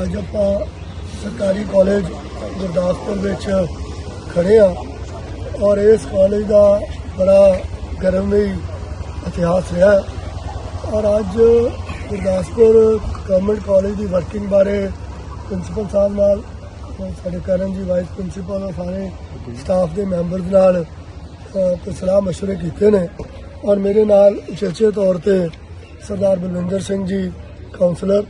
ਅੱਜ ਆਪਾਂ ਸਰਕਾਰੀ ਕਾਲਜ ਗੁਰਦਾਸਪੁਰ ਵਿੱਚ ਖੜੇ ਆ ਔਰ ਇਸ ਕਾਲਜ ਦਾ ਬੜਾ ਗਰਮਈ ਇਤਿਹਾਸ ਰਿਹਾ ਔਰ ਅੱਜ ਗੁਰਦਾਸਪੁਰ ਗਵਰਨਮੈਂਟ ਕਾਲਜ ਦੀ ਵਰਕਿੰਗ ਬਾਰੇ ਪ੍ਰਿੰਸੀਪਲ ਸਾਹਿਬ ਨਾਲ, ਸਾਡੇ ਕਰਨ ਜੀ ਵਾਈਸ ਪ੍ਰਿੰਸੀਪਲ ਔਰ ਸਾਰੇ ਸਟਾਫ ਦੇ ਮੈਂਬਰਸ ਨਾਲ ਸਲਾਹ ਮਸ਼ਵਰੇ ਕੀਤੇ ਨੇ। ਔਰ ਮੇਰੇ ਨਾਲ ਉਚੇਚੇ ਤੌਰ ਤੇ ਸਰਦਾਰ ਬਲਵਿੰਦਰ ਸਿੰਘ ਜੀ ਕਾਉਂਸਲਰ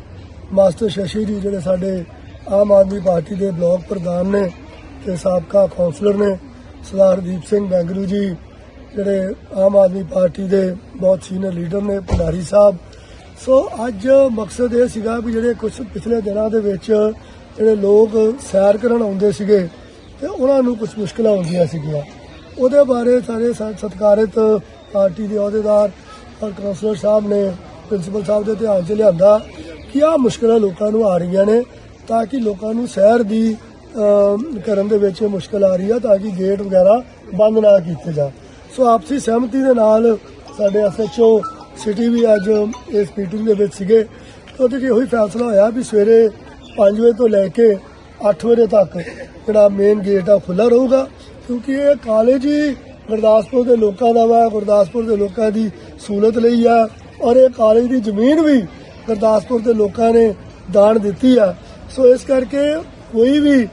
ਮਾਸਟਰ ਸ਼ਸ਼ੀ ਜੀ ਜਿਹੜੇ ਸਾਡੇ ਆਮ ਆਦਮੀ ਪਾਰਟੀ ਦੇ ਬਲਾਕ ਪ੍ਰਧਾਨ ਨੇ ਤੇ ਸਾਬਕਾ ਕਾਉਂਸਲਰ ਨੇ ਸਰਦਾਰਦੀਪ ਸਿੰਘ ਬੈਂਗਲੂ ਜੀ, ਜਿਹੜੇ ਆਮ ਆਦਮੀ ਪਾਰਟੀ ਦੇ ਬਹੁਤ ਸੀਨੀਅਰ ਲੀਡਰ ਨੇ, ਭੰਡਾਰੀ ਸਾਹਿਬ। ਸੋ ਅੱਜ ਮਕਸਦ ਇਹ ਸੀਗਾ ਵੀ ਜਿਹੜੇ ਕੁਝ ਪਿਛਲੇ ਦਿਨਾਂ ਦੇ ਵਿੱਚ ਜਿਹੜੇ ਲੋਕ ਸੈਰ ਕਰਨ ਆਉਂਦੇ ਸੀਗੇ ਤੇ ਉਹਨਾਂ ਨੂੰ ਕੁਝ ਮੁਸ਼ਕਲਾਂ ਆਉਂਦੀਆਂ ਸੀਗੀਆਂ। ਉਹਦੇ ਬਾਰੇ ਸਾਰੇ ਸ- ਸਤਿਕਾਰਿਤ ਪਾਰਟੀ ਦੇ ਅਹੁਦੇਦਾਰ ਔਰ ਕਾਉਂਸਲਰ ਸਾਹਿਬ ਨੇ, ਪ੍ਰਿੰਸੀਪਲ ਸਾਹਿਬ ਦੇ ਧਿਆਨ 'ਚ ਲਿਆਂਦਾ ਕਿ ਆਹ ਮੁਸ਼ਕਲਾਂ ਲੋਕਾਂ ਨੂੰ ਆ ਰਹੀਆਂ ਨੇ, ਤਾਂ ਕਿ ਲੋਕਾਂ ਨੂੰ ਸ਼ਹਿਰ ਦੀ ਕਰਨ ਦੇ ਵਿੱਚ ਮੁਸ਼ਕਲ ਆ ਰਹੀ ਆ, ਤਾਂ ਕਿ ਗੇਟ ਵਗੈਰਾ ਬੰਦ ਨਾ ਕੀਤੇ ਜਾ ਸੋ ਆਪਸੀ ਸਹਿਮਤੀ ਦੇ ਨਾਲ ਸਾਡੇ ਐਸਐਚਓ ਸਿਟੀ ਵੀ ਅੱਜ ਇਸ ਮੀਟਿੰਗ ਦੇ ਵਿੱਚ ਸੀਗੇ। ਉਹਦੇ 'ਚ ਇਹੋ ਹੀ ਫੈਸਲਾ ਹੋਇਆ ਵੀ ਸਵੇਰੇ 5 ਵਜੇ ਤੋਂ ਲੈ ਕੇ 8 ਵਜੇ ਤੱਕ ਜਿਹੜਾ ਮੇਨ ਗੇਟ ਆ ਖੁੱਲਾ ਰਹੂਗਾ, ਕਿਉਂਕਿ ਇਹ ਕਾਲਜ ਹੀ ਗੁਰਦਾਸਪੁਰ ਦੇ ਲੋਕਾਂ ਦਾ ਵਾ, ਗੁਰਦਾਸਪੁਰ ਦੇ ਲੋਕਾਂ ਦੀ ਸਹੂਲਤ ਲਈ ਆ, ਔਰ ਇਹ ਕਾਲਜ ਦੀ ਜ਼ਮੀਨ ਵੀ ਗੁਰਦਾਸਪੁਰ ਦੇ ਲੋਕਾਂ ਨੇ ਦਾਨ ਦਿੱਤੀ ਆ। ਸੋ ਇਸ ਕਰਕੇ ਕੋਈ ਵੀ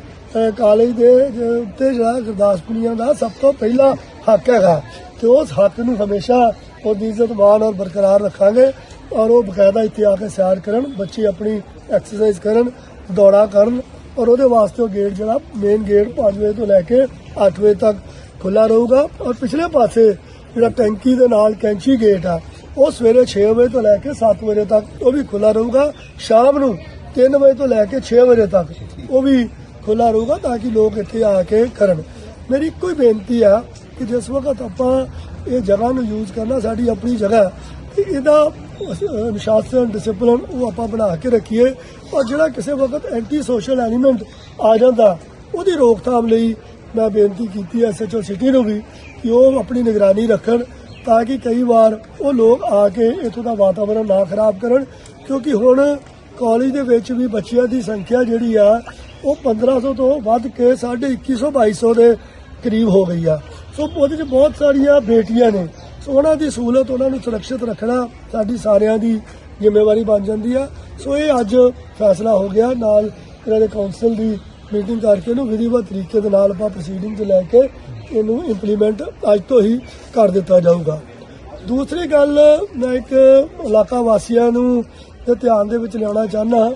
ਕਾਲਜ ਦੇ ਉੱਤੇ ਜਿਹੜਾ ਗੁਰਦਾਸਪੁਰੀਆਂ ਦਾ ਸਭ ਤੋਂ ਪਹਿਲਾ ਹੱਕ ਹੈਗਾ। ਤੇ ਉਸ ਹੱਕ ਨੂੰ ਹਮੇਸ਼ਾ ਉਹਦੀ ਇੱਜ਼ਤ ਮਾਣ ਔਰ ਬਰਕਰਾਰ ਰੱਖਾਂਗੇ ਔਰ ਉਹ ਬਕਾਇਦਾ ਇੱਥੇ ਆ ਕੇ ਸੈਰ ਕਰਨ, ਬੱਚੇ ਆਪਣੀ ਐਕਸਰਸਾਈਜ਼ ਕਰਨ, ਦੌੜਾ ਕਰਨ ਔਰ ਉਹਦੇ ਵਾਸਤੇ ਉਹ ਗੇਟ ਜਿਹੜਾ ਮੇਨ ਗੇਟ 5 ਵਜੇ ਤੋਂ ਲੈ ਕੇ 8 ਵਜੇ ਤੱਕ ਖੁੱਲਾ ਰਹੂਗਾ। ਔਰ ਪਿਛਲੇ ਪਾਸੇ ਜਿਹੜਾ ਟੈਂਕੀ ਦੇ ਨਾਲ ਕੈਂਚੀ ਗੇਟ ਆ ਉਹ ਸਵੇਰੇ 6 ਵਜੇ ਤੋਂ ਲੈ ਕੇ 7 ਵਜੇ ਤੱਕ ਉਹ ਵੀ ਖੁੱਲਾ ਰਹੂਗਾ। ਸ਼ਾਮ ਨੂੰ 3 ਵਜੇ ਤੋਂ ਲੈ ਕੇ 6 ਵਜੇ ਤੱਕ ਉਹ ਵੀ ਖੁੱਲਾ ਰਹੂਗਾ ਤਾਂ ਕਿ ਲੋਕ ਇੱਥੇ ਆ ਕੇ ਕਰਨ। ਮੇਰੀ ਇੱਕੋ ਹੀ ਬੇਨਤੀ ਆ ਕਿ ਜਿਸ ਵਕਤ ਆਪਾਂ ਇਹ ਜਗ੍ਹਾ ਨੂੰ ਯੂਜ਼ ਕਰਨਾ ਸਾਡੀ ਆਪਣੀ ਜਗ੍ਹਾ ਹੈ, ਇਹਦਾ ਅਨੁਸ਼ਾਸਨ ਡਿਸਪਲਿਨ ਉਹ ਆਪਾਂ ਬਣਾ ਕੇ ਰੱਖੀਏ। ਔਰ ਜਿਹੜਾ ਕਿਸੇ ਵਕਤ ਐਂਟੀ ਸੋਸ਼ਲ ਐਲੀਮੈਂਟ ਆ ਜਾਂਦਾ ਉਹਦੀ ਰੋਕਥਾਮ ਲਈ ਮੈਂ ਬੇਨਤੀ ਕੀਤੀ ਹੈ ਐਸਐਚਓ ਸਿਟੀ ਨੂੰ ਵੀ ਕਿ ਉਹ ਆਪਣੀ ਨਿਗਰਾਨੀ ਰੱਖਣ। ਤਾਂ ਕਿ ਕਈ ਵਾਰ ਉਹ ਲੋਕ ਆ ਕੇ ਇੱਥੋਂ ਦਾ ਵਾਤਾਵਰਣ ਨਾ ਖਰਾਬ ਕਰਨ, ਕਿਉਂਕਿ ਹੁਣ ਕਾਲਜ ਦੇ ਵਿੱਚ ਵੀ ਬੱਚਿਆਂ ਦੀ ਸੰਖਿਆ ਜਿਹੜੀ ਆ, ਉਹ 1500 ਤੋਂ ਵੱਧ ਕੇ 2150 2200 ਦੇ ਕਰੀਬ ਹੋ ਗਈ ਆ। ਸੋ ਉਹਦੇ ਵਿੱਚ ਬਹੁਤ ਸਾਰੀਆਂ ਬੇਟੀਆਂ ਨੇ। ਸੋ ਉਹਨਾਂ ਦੀ ਸਹੂਲਤ ਉਹਨਾਂ ਨੂੰ ਸੁਰੱਖਿਅਤ ਰੱਖਣਾ ਸਾਡੀ ਸਾਰਿਆਂ ਦੀ ਜ਼ਿੰਮੇਵਾਰੀ ਬਣ ਜਾਂਦੀ ਆ। ਸੋ ਇਹ ਅੱਜ ਫੈਸਲਾ ਹੋ ਗਿਆ ਨਾਲ ਇਹਨਾਂ ਦੇ ਕਾਉਂਸਲ ਦੀ ਮੀਟਿੰਗ ਕਰਕੇ ਇਹਨੂੰ ਵਿਧੀਵਤ ਤਰੀਕੇ ਦੇ ਨਾਲ ਆਪਾਂ ਪ੍ਰੋਸੀਡਿੰਗ 'ਚ ਲੈ ਕੇ ਇਹਨੂੰ ਇੰਪਲੀਮੈਂਟ ਅੱਜ ਤੋਂ ਹੀ ਕਰ ਦਿੱਤਾ ਜਾਊਗਾ। ਦੂਸਰੀ ਗੱਲ ਮੈਂ ਇੱਕ ਇਲਾਕਾ ਵਾਸੀਆਂ ਨੂੰ ਦੇ ਧਿਆਨ ਦੇ ਵਿੱਚ ਲਿਆਉਣਾ ਚਾਹੁੰਦਾ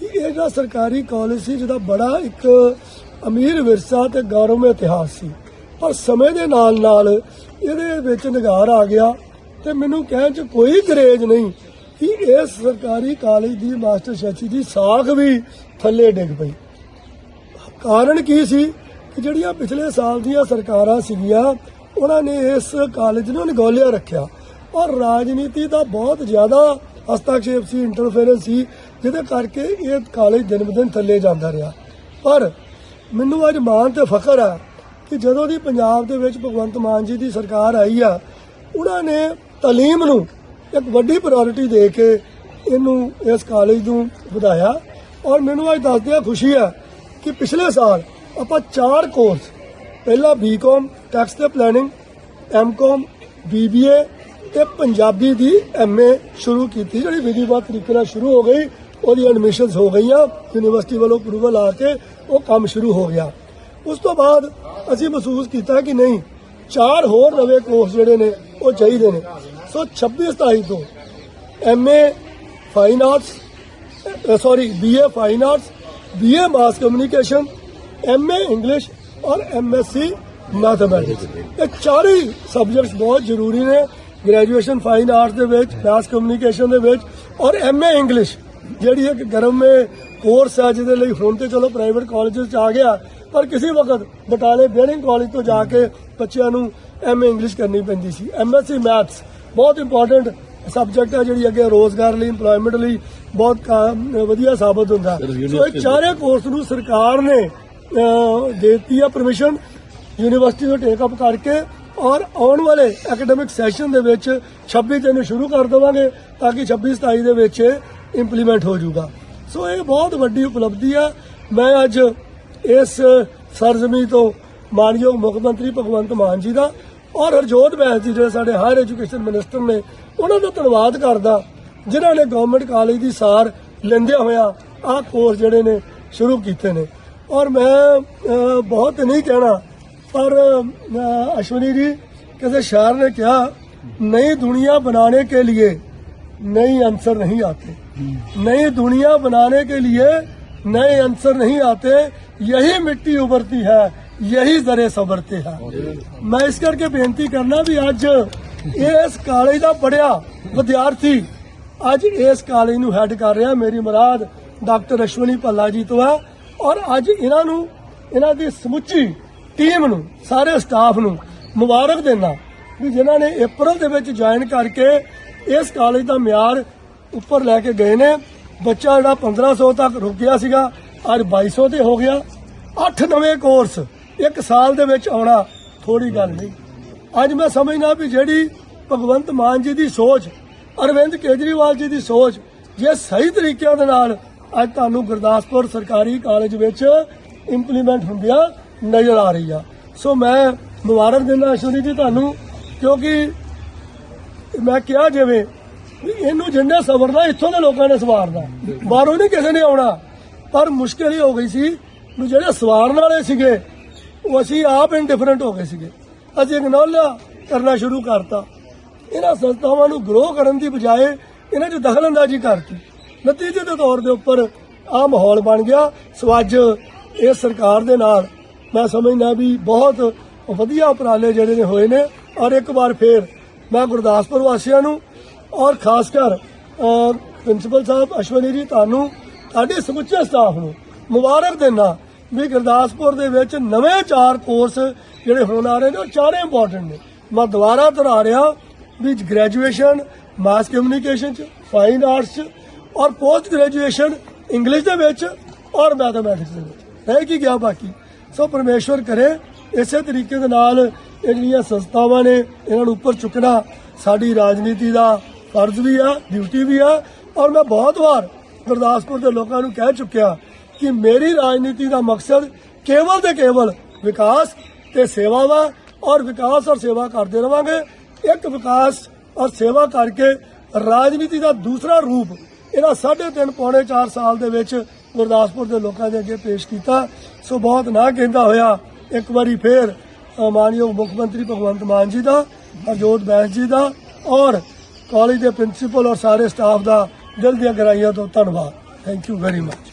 ਕਿ ਇਹ ਜਿਹੜਾ ਸਰਕਾਰੀ ਕਾਲਜ ਸੀ, ਜਿਹਦਾ ਬੜਾ ਇੱਕ ਅਮੀਰ ਵਿਰਸਾ ਤੇ ਗੌਰਵਮਈ ਇਤਿਹਾਸ ਸੀ। ਪਰ ਸਮੇਂ ਦੇ ਨਾਲ ਨਾਲ ਇਹਦੇ ਵਿੱਚ ਨਿਗਾਰ ਆ ਗਿਆ ਤੇ ਮੈਨੂੰ ਕਹਿਣ 'ਚ ਕੋਈ ਗਰੇਜ ਨਹੀਂ ਕਿ ਇਸ ਸਰਕਾਰੀ ਕਾਲਜ ਦੀ ਮਾਸਟਰ ਸ਼ੈਚੀ ਦੀ ਸਾਖ ਵੀ ਥੱਲੇ ਡਿੱਗ ਪਈ। ਕਾਰਨ ਕੀ ਸੀ ਕਿ ਜਿਹੜੀਆਂ ਪਿਛਲੇ ਸਾਲ ਦੀਆਂ ਸਰਕਾਰਾਂ ਸੀਗੀਆਂ, ਉਹਨਾਂ ਨੇ ਇਸ ਕਾਲਜ ਨੂੰ ਨਿਗੋਲਿਆ ਰੱਖਿਆ। ਔਰ ਰਾਜਨੀਤੀ ਦਾ ਬਹੁਤ ਜ਼ਿਆਦਾ ਹਸਤਾਖੇਪ ਸੀ ਇੰਟਰਫੇਰੈਂਸ ਸੀ, ਜਿਹਦੇ ਕਰਕੇ ਇਹ ਕਾਲਜ ਦਿਨ ਬ ਦਿਨ ਥੱਲੇ ਜਾਂਦਾ ਰਿਹਾ। ਪਰ ਮੈਨੂੰ ਅੱਜ ਮਾਣ ਤੇ ਫਖਰ ਆ ਕਿ ਜਦੋਂ ਦੀ ਪੰਜਾਬ ਦੇ ਵਿੱਚ ਭਗਵੰਤ ਮਾਨ ਜੀ ਦੀ ਸਰਕਾਰ ਆਈ ਆ, ਉਹਨਾਂ ਨੇ ਤਾਲੀਮ ਨੂੰ ਇੱਕ ਵੱਡੀ ਪ੍ਰਾਇੋਰਟੀ ਦੇ ਕੇ ਇਹਨੂੰ ਇਸ ਕਾਲਜ ਨੂੰ ਵਧਾਇਆ। ਔਰ ਮੈਨੂੰ ਅੱਜ ਦੱਸਦਿਆਂ ਖੁਸ਼ੀ ਆ ਕਿ ਪਿਛਲੇ ਸਾਲ ਆਪਾਂ ਚਾਰ ਕੋਰਸ ਪਹਿਲਾ ਬੀਕਾਮ ਟੈਕਸ ਤੇ ਪਲੈਨਿੰਗ ਐਮਕਾਮ ਬੀਬੀਏ ਤੇ ਪੰਜਾਬੀ ਦੀ ਐਮਏ ਸ਼ੁਰੂ ਕੀਤੀ, ਜਿਹੜੀ ਵਿਧੀਵਤ ਤਰੀਕੇ ਨਾਲ ਸ਼ੁਰੂ ਹੋ ਗਈ, ਉਹਦੀ ਐਡਮਿਸ਼ਨਸ ਹੋ ਗਈਆਂ ਯੂਨੀਵਰਸਿਟੀ ਵੱਲੋਂ ਅਪਰੂਵਲ ਆ ਕੇ ਉਹ ਕੰਮ ਸ਼ੁਰੂ ਹੋ ਗਿਆ। ਉਸ ਤੋਂ ਬਾਅਦ ਅਸੀਂ ਮਹਿਸੂਸ ਕੀਤਾ ਕਿ ਨਹੀਂ, ਚਾਰ ਹੋਰ ਨਵੇਂ ਕੋਰਸ ਜਿਹੜੇ ਨੇ, ਉਹ ਚਾਹੀਦੇ ਨੇ। ਸੋ 26 27 ਤੋਂ MA fine arts sorry BA fine arts BA mass communication MA English ਔਰ ਐਮਐਸਸੀ ਮੈਥਮੈਟਿਕਸ ਇਹ ਚਾਰੇ ਸਬਜੈਕਟਸ ਬਹੁਤ ਜ਼ਰੂਰੀ ਨੇ ਗ੍ਰੈਜੂਏਸ਼ਨ ਫਾਈਨ ਆਰਟਸ ਦੇ ਵਿੱਚ ਮਾਸ ਕਮਿਊਨੀਕੇਸ਼ਨ ਦੇ ਵਿੱਚ ਔਰ ਐਮਏ ਇੰਗਲਿਸ਼ ਜਿਹੜੀ ਇੱਕ ਗਰਮ ਕੋਰਸ ਹੈ ਜਿਹਦੇ ਲਈ ਹੁਣ ਤੇ ਚਲੋ ਪ੍ਰਾਈਵੇਟ ਕਾਲਜਸ ਚ ਆ ਗਿਆ ਪਰ ਕਿਸੇ ਵਕਤ ਬਟਾਲੇ ਬੇਰਿੰਗ ਕਾਲਜ ਤੋਂ ਜਾ ਕੇ ਬੱਚਿਆਂ ਨੂੰ ਐਮਏ ਇੰਗਲਿਸ਼ ਕਰਨੀ ਪੈਂਦੀ ਸੀ ਐਮਐਸਸੀ ਮੈਥਸ ਬਹੁਤ ਇੰਪੋਰਟੈਂਟ ਸਬਜੈਕਟ ਹੈ ਜਿਹੜੀ ਅੱਗੇ ਰੋਜ਼ਗਾਰ ਲਈ EMPLOYMENT ਲਈ ਬਹੁਤ ਵਧੀਆ ਸਾਬਤ ਹੁੰਦਾ। ਸੋ ਇਹ ਚਾਰੇ ਕੋਰਸ ਨੂੰ ਸਰਕਾਰ ਨੇ ਦਿੱਤੀ ਆ ਪਰਮਿਸ਼ਨ ਯੂਨੀਵਰਸਿਟੀ ਤੋਂ ਟੇਕ ਅਪ ਕਰਕੇ ਔਰ ਆਉਣ ਵਾਲੇ ਐਕੈਡੈਮਿਕ ਸੈਸ਼ਨ ਦੇ ਵਿੱਚ 26 ਚ ਇਹਨੂੰ ਸ਼ੁਰੂ ਕਰ ਦੇਵਾਂਗੇ ਤਾਂ ਕਿ 26 27 ਦੇ ਵਿੱਚ ਇੰਪਲੀਮੈਂਟ ਹੋ ਜਾਊਗਾ। ਸੋ ਇਹ ਬਹੁਤ ਵੱਡੀ ਉਪਲਬਧੀ ਆ। ਮੈਂ ਅੱਜ ਇਸ ਸਰਜ਼ਮੀ ਤੋਂ ਮਾਨਯੋਗ ਮੁੱਖ ਮੰਤਰੀ ਭਗਵੰਤ ਮਾਨ ਜੀ ਦਾ ਔਰ ਹਰਜੋਤ ਬੈਂਸ ਜੀ ਜਿਹੜੇ ਸਾਡੇ ਹਾਇਰ ਐਜੂਕੇਸ਼ਨ ਮਿਨਿਸਟਰ ਨੇ ਉਹਨਾਂ ਦਾ ਧੰਨਵਾਦ ਕਰਦਾ ਜਿਨ੍ਹਾਂ ਨੇ ਗਵਰਨਮੈਂਟ ਕਾਲਜ ਦੀ ਸਾਰ ਲੈਂਦਿਆਂ ਹੋਇਆ ਆਹ ਕੋਰਸ ਜਿਹੜੇ ਨੇ ਸ਼ੁਰੂ ਕੀਤੇ ਨੇ ਔਰ ਮੈਂ ਅਹ, ਬਹੁਤ ਨਹੀਂ ਕਹਿਣਾ पर अ, अश्विनी जी किसी शायर ने कहा नई दुनिया बनाने के लिए नई आंसर नहीं आते नई दुनिया बनाने के लिए नए आंसर नहीं आते यही मिट्टी उभरती है यही जरे सबरते हैं मैं इस करके बेनती करना भी ਅੱਜ ਇਸ ਕਾਲਜ ਦਾ ਪੜਿਆ ਵਿਦਿਆਰਥੀ ਅੱਜ ਇਸ ਕਾਲਜ ਨੂੰ ਹੈੱਡ ਕਰ ਰਿਹਾ ਮੇਰੀ ਮੁਰਾਦ ਡਾਕਟਰ ਅਸ਼ਵਨੀ ਭੱਲਾ ਜੀ ਤੋਂ ਹੈ ਔਰ ਅੱਜ ਇਹਨਾਂ ਨੂੰ ਇਹਨਾਂ ਦੀ ਸਮੁੱਚੀ ਟੀਮ ਨੂੰ ਸਾਰੇ ਸਟਾਫ ਨੂੰ ਮੁਬਾਰਕ ਦੇਣਾ ਵੀ ਜਿਨ੍ਹਾਂ ਨੇ April ਦੇ ਵਿੱਚ ਜੁਆਇਨ ਕਰਕੇ ਇਸ ਕਾਲਜ ਦਾ ਮਿਆਰ ਉੱਪਰ ਲੈ ਕੇ ਗਏ ਨੇ ਬੱਚਾ ਜਿਹੜਾ 1500 ਤੱਕ ਰੁਕ ਗਿਆ ਸੀਗਾ ਅੱਜ 2200 ਤੇ ਹੋ ਗਿਆ 8 ਨਵੇਂ ਕੋਰਸ ਇੱਕ ਸਾਲ ਦੇ ਵਿੱਚ ਆਉਣਾ ਥੋੜੀ ਗੱਲ ਨਹੀਂ। ਅੱਜ ਮੈਂ ਸਮਝਣਾ ਵੀ ਜਿਹੜੀ ਭਗਵੰਤ ਮਾਨ ਜੀ ਦੀ ਸੋਚ, ਅਰਵਿੰਦ ਕੇਜਰੀਵਾਲ ਜੀ ਦੀ ਸੋਚ, ਜੇ ਸਹੀ ਤਰੀਕਿਆਂ ਦੇ ਨਾਲ ਅੱਜ ਤੁਹਾਨੂੰ ਗੁਰਦਾਸਪੁਰ ਸਰਕਾਰੀ ਕਾਲਜ ਵਿੱਚ ਇੰਪਲੀਮੈਂਟ ਹੁੰਦਿਆਂ ਨਜ਼ਰ ਆ ਰਹੀ ਆ। ਸੋ ਮੈਂ ਮੁਬਾਰਕ ਦਿੰਦਾ ਅਸ਼ਵਨੀ ਜੀ ਤੁਹਾਨੂੰ, ਕਿਉਂਕਿ ਮੈਂ ਕਿਹਾ ਜਿਵੇਂ ਵੀ ਇਹਨੂੰ ਜਿੰਨੇ ਸਵਰਨਾ ਇੱਥੋਂ ਦੇ ਲੋਕਾਂ ਨੇ ਸਵਾਰਨਾ, ਬਾਹਰੋਂ ਨਹੀਂ ਕਿਸੇ ਨੇ ਆਉਣਾ। ਪਰ ਮੁਸ਼ਕਲ ਹੀ ਹੋ ਗਈ ਸੀ ਜਿਹੜੇ ਸਵਾਰਨ ਵਾਲੇ ਸੀਗੇ ਉਹ ਅਸੀਂ ਆਪ ਇਨਡਿਫਰੈਂਟ ਹੋ ਗਏ ਸੀਗੇ। ਅਸੀਂ ਇਗਨੋਰ ਕਰਨਾ ਸ਼ੁਰੂ ਕਰਤਾ। ਇਹਨਾਂ ਸੰਸਥਾਵਾਂ ਨੂੰ ਗਰੋ ਕਰਨ ਦੀ ਬਜਾਏ ਇਹਨਾਂ 'ਚ ਦਖਲਅੰਦਾਜ਼ੀ ਕਰਤੀ। ਨਤੀਜੇ ਦੇ ਤੌਰ ਦੇ ਉੱਪਰ ਆਹ ਮਾਹੌਲ ਬਣ ਗਿਆ। ਸੋ ਅੱਜ ਇਹ ਸਰਕਾਰ ਦੇ ਨਾਲ ਮੈਂ ਸਮਝਦਾ ਵੀ ਬਹੁਤ ਵਧੀਆ ਉਪਰਾਲੇ ਜਿਹੜੇ ਨੇ ਹੋਏ ਨੇ। ਔਰ ਇੱਕ ਵਾਰ ਫੇਰ ਮੈਂ ਗੁਰਦਾਸਪੁਰ ਵਾਸੀਆਂ ਨੂੰ ਔਰ ਖਾਸ ਕਰ ਪ੍ਰਿੰਸੀਪਲ ਸਾਹਿਬ ਅਸ਼ਵਨੀ ਜੀ, ਤੁਹਾਨੂੰ, ਤੁਹਾਡੇ ਸਮੁੱਚੇ ਸਟਾਫ ਨੂੰ ਮੁਬਾਰਕ ਦੇਣਾ ਵੀ ਗੁਰਦਾਸਪੁਰ ਦੇ ਵਿੱਚ ਨਵੇਂ ਚਾਰ ਕੋਰਸ ਜਿਹੜੇ ਹੋਣ ਆ ਰਹੇ ਨੇ, ਉਹ ਚਾਰੇ ਇੰਪੋਰਟੈਂਟ ਨੇ। ਮੈਂ ਦੁਬਾਰਾ ਦੁਹਰਾ ਰਿਹਾ ਵੀ ਗ੍ਰੈਜੂਏਸ਼ਨ ਮਾਸ ਕਮਿਊਨੀਕੇਸ਼ਨ ਚ ਫਾਈਨ ਆਰਟਸ ਚ ਔਰ ਪੋਸਟ ਗ੍ਰੈਜੂਏਸ਼ਨ ਇੰਗਲਿਸ਼ ਦੇ ਵਿੱਚ ਔਰ ਮੈਥਮੈਟਿਕਸ ਦੇ ਵਿੱਚ। ਰਹਿ ਕੀ ਗਿਆ ਬਾਕੀ? ਸੋ ਪਰਮੇਸ਼ਵਰ ਕਰੇ, ਇਸੇ ਤਰੀਕੇ ਦੇ ਨਾਲ ਇਹ ਜਿਹੜੀਆਂ ਸੰਸਥਾਵਾਂ ਨੇ, ਇਹਨਾਂ ਨੂੰ ਉੱਪਰ ਚੁੱਕਣਾ ਸਾਡੀ ਰਾਜਨੀਤੀ ਦਾ ਫਰਜ਼ ਵੀ ਆ ਡਿਊਟੀ ਵੀ ਆ। ਔਰ ਮੈਂ ਬਹੁਤ ਵਾਰ ਗੁਰਦਾਸਪੁਰ ਦੇ ਲੋਕਾਂ ਨੂੰ ਕਹਿ ਚੁੱਕਿਆ ਕਿ ਮੇਰੀ ਰਾਜਨੀਤੀ ਦਾ ਮਕਸਦ ਕੇਵਲ ਤੇ ਕੇਵਲ ਵਿਕਾਸ ਤੇ ਸੇਵਾ ਵਾ ਔਰ ਵਿਕਾਸ ਔਰ ਸੇਵਾ ਕਰਦੇ ਰਵਾਂਗੇ। ਇੱਕ ਵਿਕਾਸ ਔਰ ਸੇਵਾ ਕਰਕੇ ਰਾਜਨੀਤੀ ਦਾ ਦੂਸਰਾ ਰੂਪ ਇਹਨਾਂ ਸਾਢੇ ਤਿੰਨ, ਪੌਣੇ 4 ਸਾਲ ਦੇ ਵਿੱਚ ਗੁਰਦਾਸਪੁਰ ਦੇ ਲੋਕਾਂ ਦੇ ਅੱਗੇ ਪੇਸ਼ ਕੀਤਾ। ਸੋ ਬਹੁਤ ਨਾ ਕਹਿੰਦਾ ਹੋਇਆ, ਇੱਕ ਵਾਰੀ ਫੇਰ ਮਾਨਯੋਗ ਮੁੱਖ ਮੰਤਰੀ ਭਗਵੰਤ ਮਾਨ ਜੀ ਦਾ, ਹਰਜੋਤ ਬੈਂਸ ਜੀ ਦਾ ਔਰ ਕਾਲਜ ਦੇ ਪ੍ਰਿੰਸੀਪਲ ਔਰ ਸਾਰੇ ਸਟਾਫ ਦਾ ਦਿਲ ਦੀਆਂ ਗਹਿਰਾਈਆਂ ਤੋਂ ਧੰਨਵਾਦ। Thank you very much